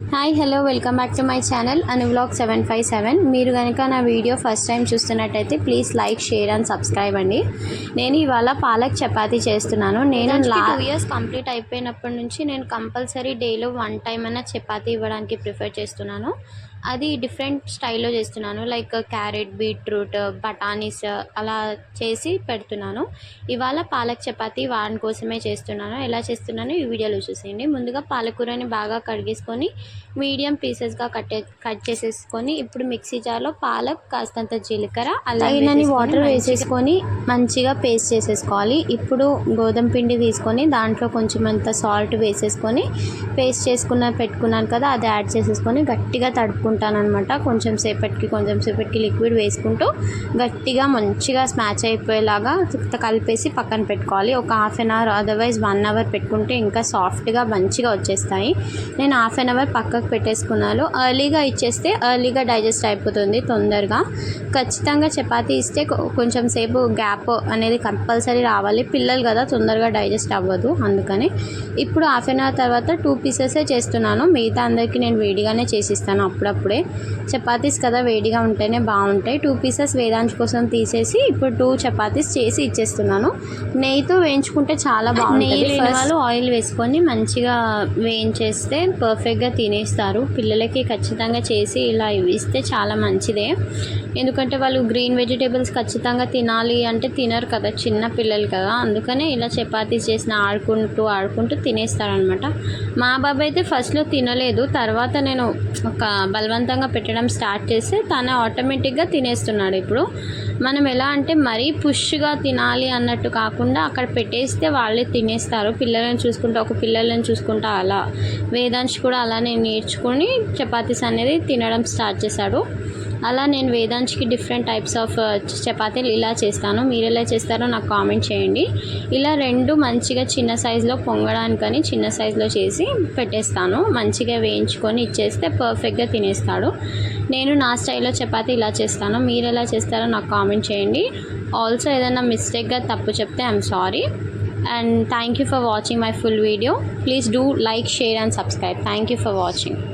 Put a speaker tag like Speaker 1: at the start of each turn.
Speaker 1: Hi hello welcome back to my channel Anu vlog seven five seven. మీరు కనుక నా video first time చూస్తున్నట్టయితే please like share and subscribe అండి. నేను ఇవాళ పాలక్ చపాతీ చేస్తున్నాను. నేను లా టూ ఇయర్స్ కంప్లీట్ అయిపోయినప్పటి నుంచి నేను కంపల్సరీ డేలో వన్ టైం అయినా చపాతీ ఇవ్వడానికి ప్రిఫర్ చేస్తున్నాను. అది డిఫరెంట్ స్టైల్లో చేస్తున్నాను. లైక్ క్యారెట్ బీట్రూట్ బఠానీస్ అలా చేసి పెడుతున్నాను. ఇవాళ పాలక్ చపాతీ వాడి కోసమే చేస్తున్నాను. ఎలా చేస్తున్నానో ఈ వీడియోలో చూసేయండి. ముందుగా పాలకూరని బాగా కడిగేసుకొని మీడియం పీసెస్గా కట్ కట్ చేసేసుకొని ఇప్పుడు మిక్సీ జార్లో పాలక్ కాస్తంత జీలకర్ర అలాగే వాటర్ వేసేసుకొని మంచిగా పేస్ట్ చేసేసుకోవాలి. ఇప్పుడు గోధుమ పిండి తీసుకొని దాంట్లో కొంచెం అంత సాల్ట్ వేసేసుకొని పేస్ట్ చేసుకున్న పెట్టుకున్నాను కదా అది యాడ్ చేసేసుకొని గట్టిగా తడుపుకుంటాను అనమాట కొంచెం సేపటికి కొంచెం సేపటికి లిక్విడ్ వేసుకుంటూ గట్టిగా మంచిగా స్మాచ్ అయిపోయేలాగా కలిపేసి పక్కన పెట్టుకోవాలి. ఒక half an hour otherwise one hour పెట్టుకుంటే ఇంకా సాఫ్ట్గా మంచిగా వచ్చేస్తాయి. నేను హాఫ్ అన్ అవర్ పక్కకు పెట్టేసుకున్నాను. ఎర్లీగా ఇచ్చేస్తే ఎర్లీగా డైజెస్ట్ అయిపోతుంది తొందరగా. ఖచ్చితంగా చపాతీ ఇస్తే కొంచెం సేపు గ్యాప్ అనేది కంపల్సరీ రావాలి. పిల్లలు కదా తొందరగా డైజెస్ట్ అవ్వదు అందుకని. ఇప్పుడు హాఫ్ అన్ అవర్ తర్వాత టూ పీసెసే చేస్తున్నాను. మిగతా అందరికీ నేను వేడిగానే చేసిస్తాను అప్పుడప్పుడు. చపాతీస్ కదా వేడిగా ఉంటేనే బాగుంటాయి. టూ పీసెస్ వేదాంశ్ కోసం తీసేసి ఇప్పుడు టూ చపాతీస్ చేసి ఇచ్చేస్తున్నాను. నెయ్యితో వేయించుకుంటే చాలా బాగుంటుంది. వాళ్ళు ఆయిల్ వేసుకొని మంచిగా వేయించేస్తే పర్ఫెక్ట్గా తినేస్తారు. పిల్లలకి ఖచ్చితంగా చేసి ఇలా ఇస్తే చాలా మంచిదే. ఎందుకంటే వాళ్ళు గ్రీన్ వెజిటేబుల్స్ ఖచ్చితంగా తినాలి అంటే తినరు కదా చిన్న పిల్లలు కదా. అందుకనే ఇలా చపాతీస్ చేసిన ఆడుకుంటూ ఆడుకుంటూ తినేస్తారనమాట మా బాబు అయితే ఫస్ట్లో తినలేదు. తర్వాత నేను ఒక బలవంతంగా పెట్టడం స్టార్ట్ చేస్తే తను ఆటోమేటిక్గా తినేస్తున్నాడు ఇప్పుడు. మనం ఎలా అంటే మరీ పుష్గా తినాలి అన్నట్టు కాకుండా అక్కడ పెట్టేస్తే వాళ్ళే తినేస్తారు. పిల్లలను చూసుకుంటా ఒక పిల్లలను చూసుకుంటా అలా. వేదాంశ్ కూడా అలానే నేర్చుకుని చపాతీస్ అనేది తినడం స్టార్ట్ చేశాడు. అలా నేను వేదాంచ్కి డిఫరెంట్ టైప్స్ ఆఫ్ చపాతీలు ఇలా చేస్తాను. మీరు ఎలా చేస్తారో నాకు కామెంట్ చేయండి. ఇలా రెండు మంచిగా చిన్న సైజులో పొంగడానికని చిన్న సైజులో చేసి పెట్టేస్తాను. మంచిగా వేయించుకొని ఇచ్చేస్తే పర్ఫెక్ట్గా తినేస్తాడు. నేను నా స్టైల్లో చపాతీ ఇలా చేస్తాను. మీరు ఎలా చేస్తారో నాకు కామెంట్ చేయండి. ఆల్సో ఏదైనా మిస్టేక్గా తప్పు చెప్తే I'm sorry and thank you for watching my full video please do like share and subscribe thank you for watching